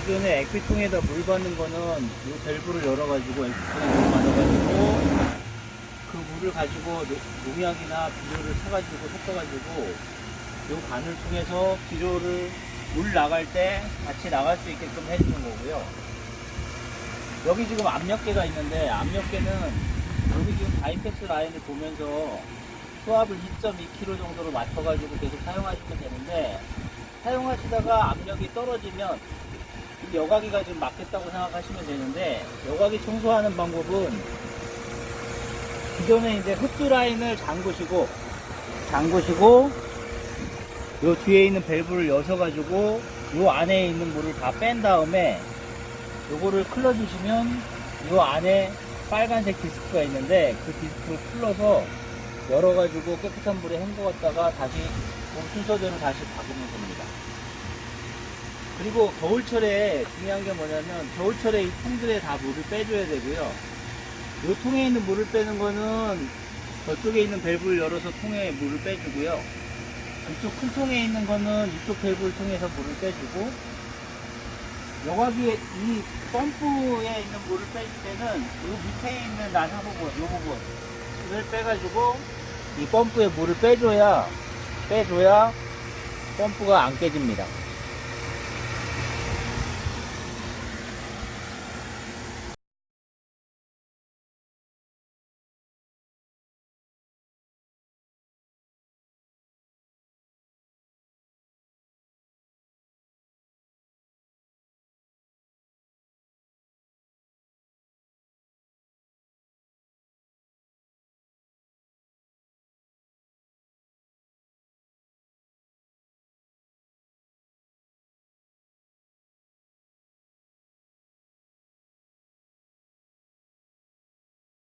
기존에 액비통에다 물 받는 거는 이 밸브를 열어가지고 액비통에 물 받아가지고 그 물을 가지고 노- 농약이나 비료를 사가지고 섞어가지고 이 관을 통해서 비료를 물 나갈 때 같이 나갈 수 있게끔 해주는 거고요. 여기 지금 압력계가 있는데 압력계는 여기 지금 바이패스 라인을 보면서 수압을 2.2kg 정도로 맞춰가지고 계속 사용하시면 되는데 사용하시다가 압력이 떨어지면 이 여과기가 좀 막겠다고 생각하시면 되는데 여과기 청소하는 방법은 기존에 이제 흡수 라인을 잠그시고 잠그시고 요 뒤에 있는 밸브를 여셔 가지고 요 안에 있는 물을 다 뺀 다음에 요거를 클러 주시면 요 안에 빨간색 디스크가 있는데 그 디스크를 풀러서 열어 가지고 깨끗한 물에 헹궈갔다가 다시 그 순서대로 다시 박으면 됩니다. 그리고 겨울철에 중요한 게 뭐냐면 겨울철에 이 통들에 다 물을 빼줘야 되고요. 이 통에 있는 물을 빼는 거는 저쪽에 있는 밸브를 열어서 통에 물을 빼주고요. 이쪽 큰 통에 있는 거는 이쪽 밸브를 통해서 물을 빼주고 여과기에 이 펌프에 있는 물을 빼줄 때는 이 밑에 있는 나사 부분, 이 부분을 빼가지고 이 펌프에 물을 빼줘야 빼줘야 펌프가 안 깨집니다.